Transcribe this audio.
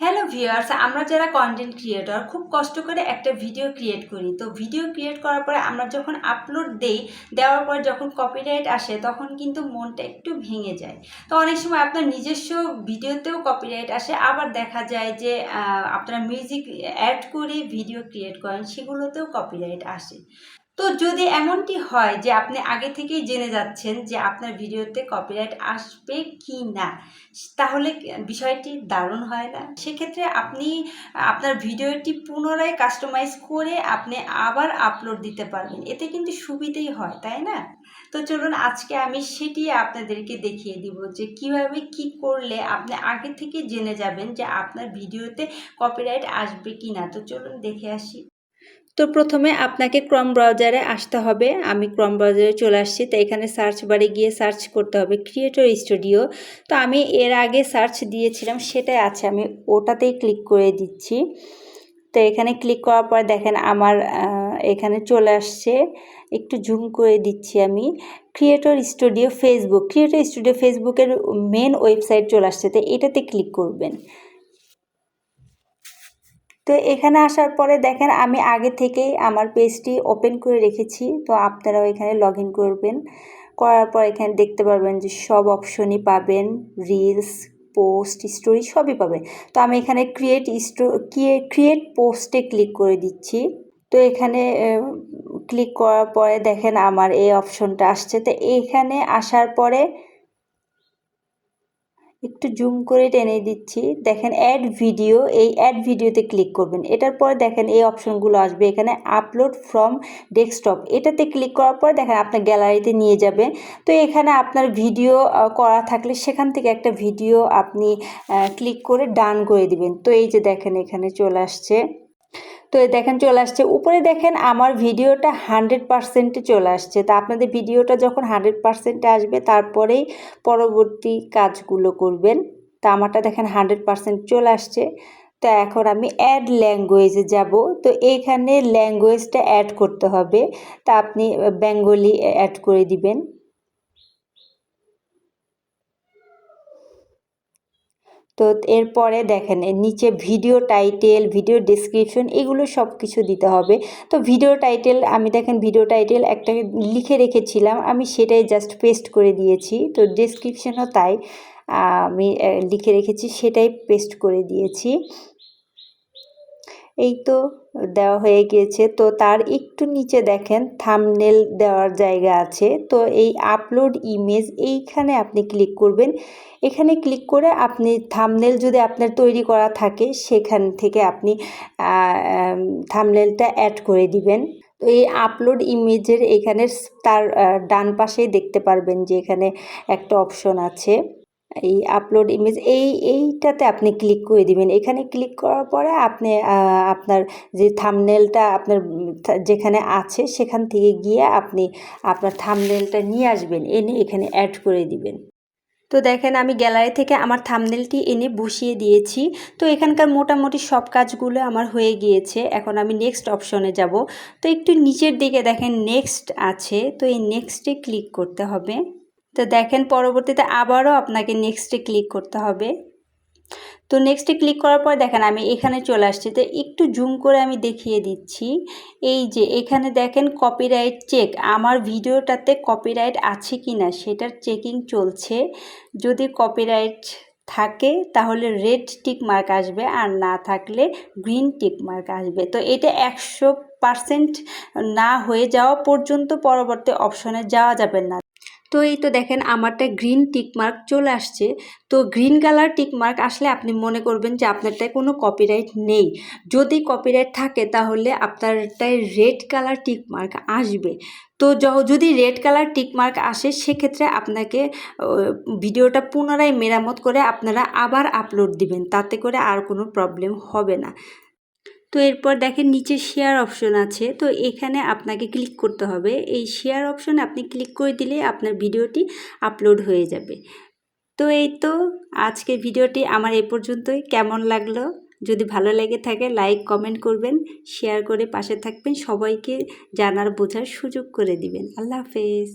Hello viewers আমরা যারা content creator খুব কষ্ট করে একটা ভিডিও ক্রিয়েট করি। তো ভিডিও ক্রিয়েট করার পরে আমরা যখন আপলোড দেই, দেওয়ার পর যখন কপিরাইট আসে, তখন কিন্তু মনটা একটু ভেঙে যায়। তো অনেক সময় আপনার নিজস্ব ভিডিওতেও কপিরাইট আসে, আবার দেখা যায় যে আপনারা মিউজিক অ্যাড করে ভিডিও ক্রিয়েট করেন, সেগুলোতেও কপিরাইট আসে। তো যদি এমনটি হয় যে আপনি আগে থেকেই জেনে যাচ্ছেন যে আপনার ভিডিওতে কপিরাইট আসবে কি না, তাহলে বিষয়টি দারুণ হয় না। সেক্ষেত্রে আপনি, আপনার ভিডিওটি পুনরায় কাস্টমাইজ করে আপনি আবার আপলোড দিতে পারবেন। এতে কিন্তু সুবিধেই হয়, তাই না? তো চলুন আজকে আমি সেটি আপনাদেরকে দেখিয়ে দিব যে কীভাবে কি করলে আপনি আগে থেকে জেনে যাবেন যে আপনার ভিডিওতে কপিরাইট আসবে কি না। তো চলুন দেখে আসি। তো প্রথমে আপনাকে ক্রম ব্রাউজারে আসতে হবে। আমি ক্রম ব্রাউজারে চলে আসছি, তো এখানে সার্চ বারে গিয়ে সার্চ করতে হবে ক্রিয়েটর স্টুডিও তো আমি এর আগে সার্চ দিয়েছিলাম, সেটাই আছে, আমি ওটাতেই ক্লিক করে দিচ্ছি। তো এখানে ক্লিক করার পর দেখেন আমার এখানে চলে আসছে। একটু জুম করে দিচ্ছি আমি। Creator studio Facebook creator studio ফেসবুকের মেন ওয়েবসাইট চলে আসছে, তো এটাতে ক্লিক করবেন। তো এখানে আসার পরে দেখেন আমি আগে থেকেই আমার পেজটি ওপেন করে রেখেছি। তো আপনারাও এখানে লগ করবেন। করার পর এখানে দেখতে পারবেন যে সব অপশনই পাবেন। রিলস পোস্ট স্টোরি সবই পাবেন। তো আমি এখানে ক্রিয়েট স্টো ক্রিয়েট পোস্টে ক্লিক করে দিচ্ছি। তো এখানে ক্লিক করার পরে দেখেন আমার এই অপশনটা আসছে। তো এখানে আসার পরে একটু জুম করে টেনে দিচ্ছি। দেখেন অ্যাড ভিডিও এই অ্যাড ভিডিওতে ক্লিক করবেন। এটার পরে দেখেন এই অপশনগুলো আসবে। এখানে আপলোড ফ্রম ডেস্কটপ এটাতে ক্লিক করার পর দেখেন আপনার গ্যালারিতে নিয়ে যাবে। তো এখানে আপনার ভিডিও করা থাকলে সেখান থেকে একটা ভিডিও আপনি ক্লিক করে ডান করে দিবেন। তো এই যে দেখেন এখানে চলে আসছে। তো দেখেন চলে আসছে। উপরে দেখেন আমার ভিডিওটা হান্ড্রেড পারসেন্টে চলে আসছে। তা আপনাদের ভিডিওটা যখন হান্ড্রেড পারসেন্টে আসবে, তারপরেই পরবর্তী কাজগুলো করবেন। তা আমারটা দেখেন হান্ড্রেড পারসেন্ট চলে আসছে। তো এখন আমি অ্যাড ল্যাঙ্গুয়েজে যাব। তো এইখানে ল্যাঙ্গুয়েজটা অ্যাড করতে হবে। তা আপনি বেঙ্গলি অ্যাড করে দিবেন। তো এরপরে দেখেন নিচে ভিডিও টাইটেল ভিডিও ডিসক্রিপশন এগুলো সব কিছু দিতে হবে। তো ভিডিও টাইটেল আমি দেখেন ভিডিও টাইটেল একটা লিখে রেখেছিলাম, আমি সেটাই জাস্ট পেস্ট করে দিয়েছি। তো ডিসক্রিপশনও তাই আমি লিখে রেখেছি, সেটাই পেস্ট করে দিয়েছি। এই তো দেওয়া হয়ে গিয়েছে। তো তার একটু নিচে দেখেন থামনেল দেওয়ার জায়গা আছে। তো এই আপলোড ইমেজ এইখানে আপনি ক্লিক করবেন। এখানে ক্লিক করে আপনি থামনেল যদি আপনার তৈরি করা থাকে, সেখান থেকে আপনি থামনেলটা অ্যাড করে দিবেন। তো এই আপলোড ইমেজের এখানে তার ডান পাশেই দেখতে পারবেন যে এখানে একটা অপশন আছে। এই আপলোড ইমেজ এই, এইটাতে আপনি ক্লিক করে দিবেন। এখানে ক্লিক করার পরে আপনি আপনার যে থামনেলটা আপনার, যেখানে আছে সেখান থেকে গিয়ে আপনি আপনার থামনেলটা নিয়ে আসবেন, এনে এখানে অ্যাড করে দিবেন। তো দেখেন আমি গ্যালারি থেকে আমার থামনেলটি এনে বসিয়ে দিয়েছি। তো এখানকার মোটামুটি সব কাজগুলো আমার হয়ে গিয়েছে। এখন আমি নেক্সট অপশনে যাব। তো একটু নিচের দিকে দেখেন নেক্সট আছে। তো এই নেক্সটে ক্লিক করতে হবে। তো দেখেন পরবর্তীতে আবারও আপনাকে নেক্সটে ক্লিক করতে হবে। তো নেক্সটে ক্লিক করার পর দেখেন আমি এখানে চলে আসছি। তো একটু জুম করে আমি দেখিয়ে দিচ্ছি। এই যে এখানে দেখেন কপিরাইট চেক আমার ভিডিওটাতে কপিরাইট আছে কি না সেটার চেকিং চলছে। যদি কপিরাইট থাকে তাহলে রেড টিক মার্ক আসবে, আর না থাকলে গ্রিন টিক মার্ক আসবে। তো এটা একশো পার্সেন্ট না হয়ে যাওয়া পর্যন্ত পরবর্তী অপশনে যাওয়া যাবে না। তো এই তো দেখেন আমারটা গ্রিন টিকমার্ক চলে আসছে। তো গ্রিন কালার টিকমার্ক আসলে আপনি মনে করবেন যে আপনারটায় কোনো কপিরাইট নেই। যদি কপিরাইট থাকে তাহলে আপনারটায় রেড কালার টিকমার্ক আসবে। তো যদি রেড কালার টিকমার্ক আসে সেক্ষেত্রে আপনাকে ভিডিওটা পুনরায় মেরামত করে আপনারা আবার আপলোড দিবেন। তাতে করে আর কোনো প্রবলেম হবে না। তো এরপর দেখেন নিচে শেয়ার অপশন আছে। তো এখানে আপনাকে ক্লিক করতে হবে। এই শেয়ার অপশনে আপনি ক্লিক করে দিলে আপনার ভিডিওটি আপলোড হয়ে যাবে। তো এই তো আজকে ভিডিওটি আমার এ পর্যন্তই। কেমন লাগল? যদি ভালো লেগে থাকে লাইক কমেন্ট করবেন শেয়ার করে পাশে থাকবেন। সবাইকে জানার বোঝার সুযোগ করে দিবেন। আল্লাহ হাফেজ।